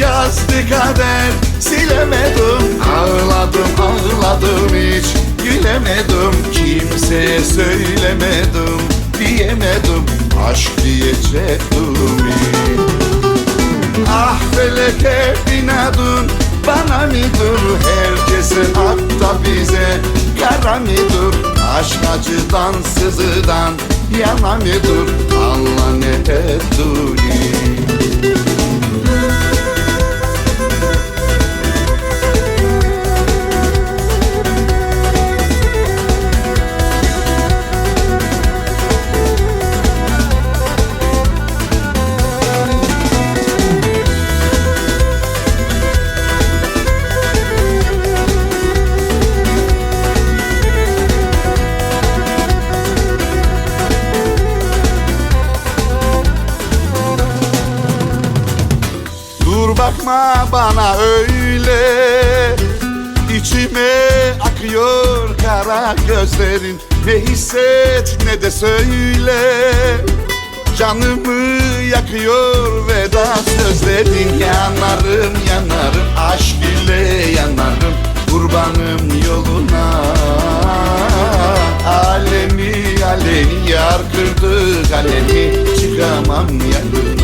yazdı kader Silemedim. Ağladım ağladım hiç Gülemedim. Kimseye söylemedim Diyemedim. Aşk diyecektim Ah feleke inadın bana mıdır Herkese hatta bize yara mıdır Aşk acıdan sızıdan yana mıdır Allah ne ettiğini bakma bana öyle. İçime akıyor kara gözlerin. Ne hisset ne de söyle. Canımı yakıyor veda sözlerin. Yanarım yanarım aşk ile yanarım. Kurbanım yoluna. Alemi alemi yar kırdı kalemi Çıkamam yanına